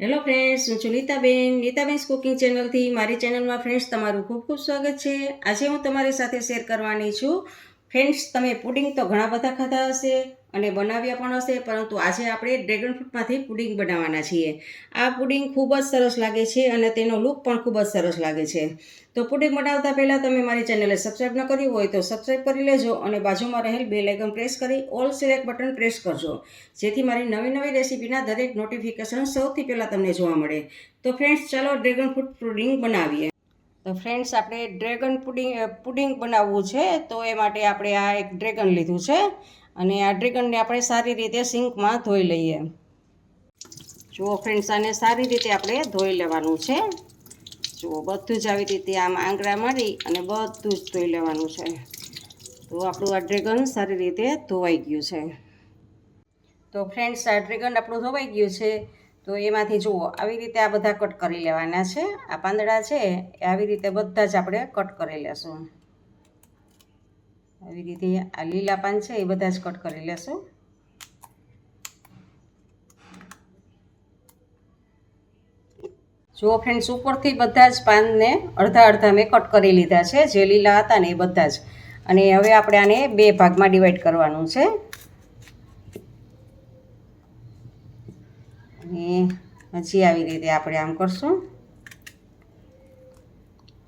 Hello friends હું છું Nitaben નીતાબેન્સ cooking ચેનલથી મારી ચેનલમાં ફ્રેન્ડ્સ તમારું ખૂબ ખૂબ સ્વાગત છે. આજે હું તમારી સાથે શેર કરવાની છું. ફ્રેન્ડ્સ તમે પુડિંગ તો ઘણા બધા ખાધા હશે. અને બનાવ્યા પણ હશે, પરંતુ આજે આપણે ડ્રેગન ફ્રૂટમાંથી પુડિંગ બનાવવાના છીએ. આ પુડિંગ ખૂબ જ સરસ લાગે છે અને તેનો લુક પણ ખૂબ જ સરસ લાગે છે. તો પુડિંગ બનાવતા પહેલાં તમે મારી ચેનલને સબસ્ક્રાઈબ ન કરી હોય તો સબસ્ક્રાઈબ કરી લેજો અને બાજુમાં રહેલ બે લાઇકન પ્રેસ કરી ઓલ સિલેક્ટ બટન પ્રેસ કરજો. જેથી મારી નવી નવી રેસીપીના દરેક નોટિફિકેશન સૌથી પહેલાં તમને જોવા મળે. તો ફ્રેન્ડ્સ ચાલો ડ્રેગન ફ્રૂટ પુડિંગ બનાવીએ. તો ફ્રેન્ડ્સ આપણે ડ્રેગન પુડિંગ પુડિંગ બનાવવું છે, તો એ માટે આપણે આ એક ડ્રેગન લીધું છે. અને આ ડ્રેગનને આપણે સારી રીતે સિંકમાં ધોઈ લઈએ. જુઓ ફ્રેન્ડ્સ આને સારી રીતે આપણે ધોઈ લેવાનું છે. જુઓ, બધું જ આવી રીતે આમ આંગળા મારી અને બધું જ ધોઈ લેવાનું છે. તો આપણું આ ડ્રેગન સારી રીતે ધોવાઈ ગયું છે. તો ફ્રેન્ડ્સ આ ડ્રેગન આપણું ધોવાઈ ગયું છે. તો એમાંથી જુઓ, આવી રીતે આ બધા કટ કરી લેવાના છે. આ પાંદડા છે, એ આવી રીતે બધા જ આપણે કટ કરી લેશું. આવી રીતે આ લીલા પાન છે, એ બધા જ કટ કરી લેશું. જુઓ ફ્રેન્ડ્સ ઉપરથી બધા જ પાનને અડધા અડધા મેં કટ કરી લીધા છે, જે લીલા હતા ને એ બધા જ. અને હવે આપણે આને બે ભાગમાં ડિવાઈડ કરવાનું છે. અને હજી આવી રીતે આપણે આમ કરશું.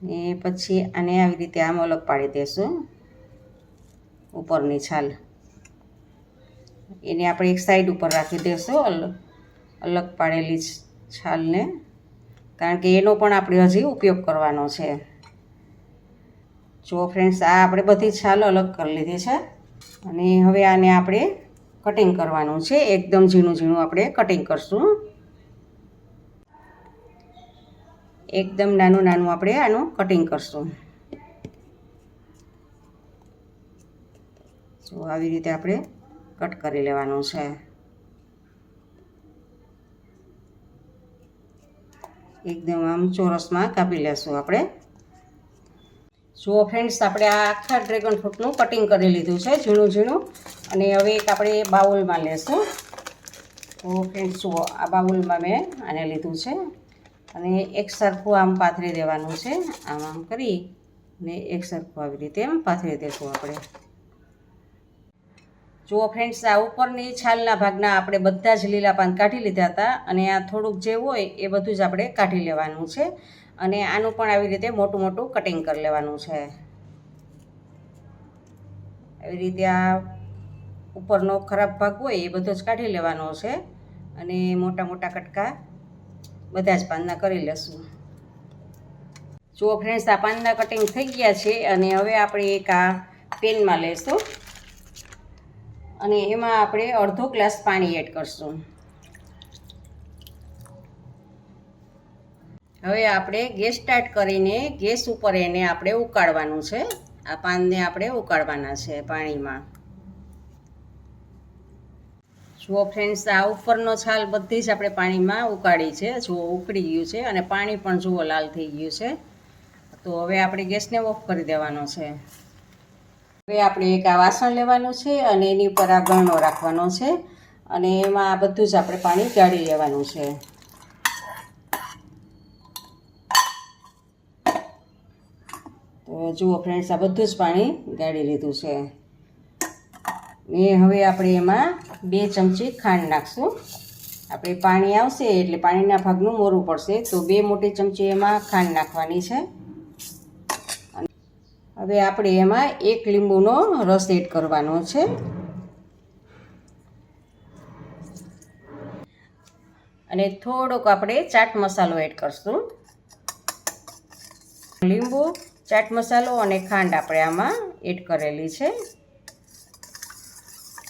ને પછી આને આવી રીતે આમ અલગ પાડી દેશું. ઉપરની છાલ. એને આપણે એક સાઈડ ઉપર રાખી દઈશું અલગ પાડેલી છાલને. કારણ કે એનો પણ આપણે હજી ઉપયોગ કરવાનો છે. જો ફ્રેન્ડ્સ આ આપણે બધી છાલ અલગ કરી લીધી છે. અને હવે આને આપણે કટિંગ કરવાનું છે. એકદમ ઝીણું ઝીણું આપણે કટિંગ કરશું. એકદમ નાનું નાનું આપણે આનું કટિંગ કરશું. જો આવી રીતે આપણે કટ કરી લેવાનું છે. એકદમ આમ ચોરસમાં કાપી લેશું આપણે. જુઓ ફ્રેન્ડ્સ આપણે આ આખા ડ્રેગન ફ્રૂટનું કટિંગ કરી લીધું છે, ઝીણું ઝીણું. અને હવે એક આપણે બાઉલમાં લેશું. તો ફ્રેન્ડ્સ જુઓ, આ બાઉલમાં મેં આને લીધું છે. અને એક સરખું આમ પાથરી દેવાનું છે. આમ આમ કરી ને એક સરખું આવી રીતે એમ પાથરી દેશું આપણે. જુઓ ફ્રેન્ડ્સ આ ઉપરની છાલના ભાગના આપણે બધા જ લીલા પાન કાઢી લીધા હતા અને આ થોડુંક જે હોય એ બધું જ આપણે કાઢી લેવાનું છે અને આનું પણ આવી રીતે મોટું મોટું કટિંગ કરી લેવાનું છે. આવી રીતે આ ઉપરનો ખરાબ ભાગ હોય એ બધો જ કાઢી લેવાનો છે અને મોટા મોટા કટકા બધા જ પાનના કરી લેશું. જુઓ ફ્રેન્ડ્સ આ પાનના કટિંગ થઈ ગયા છે અને હવે આપણે એક આ પેનમાં લેશું. અને એમાં આપણે અડધો ગ્લાસ પાણી એડ કરશું. હવે આપણે ગેસ સ્ટાર્ટ કરીને ગેસ ઉપર એને આપણે ઉકાળવાનું છે. આ પાનને આપણે ઉકાળવાના છે પાણીમાં. જુઓ ફ્રેન્ડ્સ આ ઉપરનો છાલ બધી જ આપણે પાણીમાં ઉકાળી છે. જુઓ, ઉકળી ગયું છે અને પાણી પણ જુઓ લાલ થઈ ગયું છે. તો હવે આપણે ગેસને ઓફ કરી દેવાનો છે. હવે આપણે એક આ વાસણ લેવાનું છે અને એની ઉપર આ ગણો રાખવાનો છે. અને એમાં આ બધું જ આપણે પાણી ગાળી લેવાનું છે. તો જુઓ ફ્રેન્ડ્સ આ બધું જ પાણી ગાળી લીધું છે. ને હવે આપણે એમાં બે ચમચી ખાંડ નાખશું. આપણે પાણી આવશે એટલે પાણીના ભાગનું મોરવું પડશે. તો બે મોટી ચમચી એમાં ખાંડ નાખવાની છે. હવે આપણે એમાં એક લીંબુનો રસ એડ કરવાનો છે. અને થોડોક આપણે ચાટ મસાલો એડ કરશું. લીંબુ, ચાટ મસાલો અને ખાંડ આપણે આમાં એડ કરેલી છે.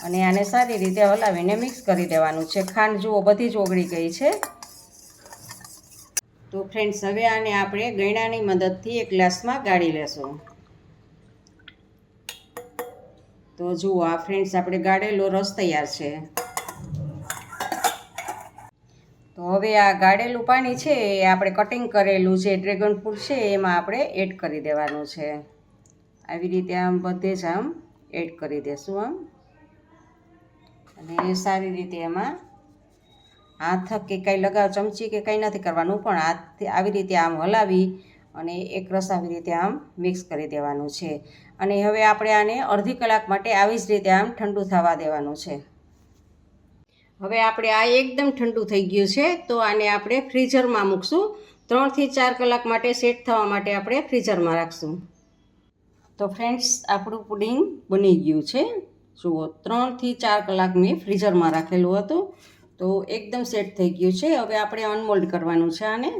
અને આને સારી રીતે હલાવીને મિક્સ કરી દેવાનું છે. ખાંડ જુઓ બધી જ ઓગળી ગઈ છે. તો ફ્રેન્ડ્સ હવે આને આપણે ગયણાની મદદથી એક ગ્લાસમાં ગાળી લેશું. તો જુઓ, આ ફ્રેન્ડ્સ આપણે ગાળેલો રસ તૈયાર છે. તો હવે આ ગાળેલું પાણી છે, એ આપણે કટિંગ કરેલું જે ડ્રેગન ફ્રૂટ છે, એમાં આપણે એડ કરી દેવાનું છે. આવી રીતે આમ બધે જ આમ એડ કરી દેશું આમ. અને સારી રીતે એમાં હાથ કે કાંઈ લગાવ, ચમચી કે કંઈ નથી કરવાનું, પણ હાથ આવી રીતે આમ હલાવી અને એક રસ આવી રીતે આમ મિક્સ કરી દેવાનું છે. અને હવે આપણે આને અડધી કલાક માટે આવી જ રીતે આમ ઠંડુ થવા દેવાનું છે. હવે આપણે આ એકદમ ઠંડુ થઈ ગયું છે, તો આને આપણે ફ્રીઝરમાં મૂકશું. ત્રણથી ચાર કલાક માટે સેટ થવા માટે આપણે ફ્રીઝરમાં રાખશું. તો ફ્રેન્ડ્સ, આપણું પુડિંગ બની ગયું છે. જુઓ, ત્રણથી ચાર કલાક મેં ફ્રીઝરમાં રાખેલું હતું. તો એકદમ સેટ થઈ ગયું છે. હવે આપણે અનમોલ્ડ કરવાનું છે આને.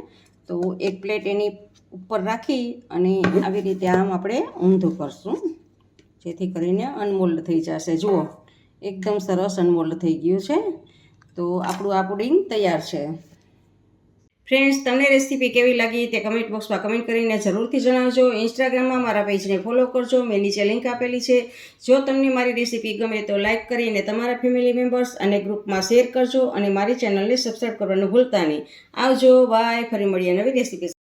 તો એક પ્લેટ એની ઉપર રાખી અને આવી રીતે આમ આપણે ઊંધું કરશું. જેથી કરીને અનમોલ્ડ થઈ જશે. જુઓ, એકદમ સરસ અનમોલ્ડ થઈ ગયું છે. તો આપણું આ પુડિંગ તૈયાર છે. ફ્રેન્ડ્સ, તમને રેસીપી કેવી લાગી તે કમેન્ટ બોક્સમાં કમેન્ટ કરીને જરૂરથી જણાવજો. ઇન્સ્ટાગ્રામમાં મારા પેજને ફોલો કરજો. મેં નીચે લિંક આપેલી છે. જો તમને મારી રેસીપી ગમે તો લાઇક કરીને તમારા ફેમિલી મેમ્બર્સ અને ગ્રુપમાં શેર કરજો અને મારી ચેનલને સબસ્ક્રાઈબ કરવાનું ભૂલતા નહીં. આવજો બાય ફરી મળીએ નવી રેસીપી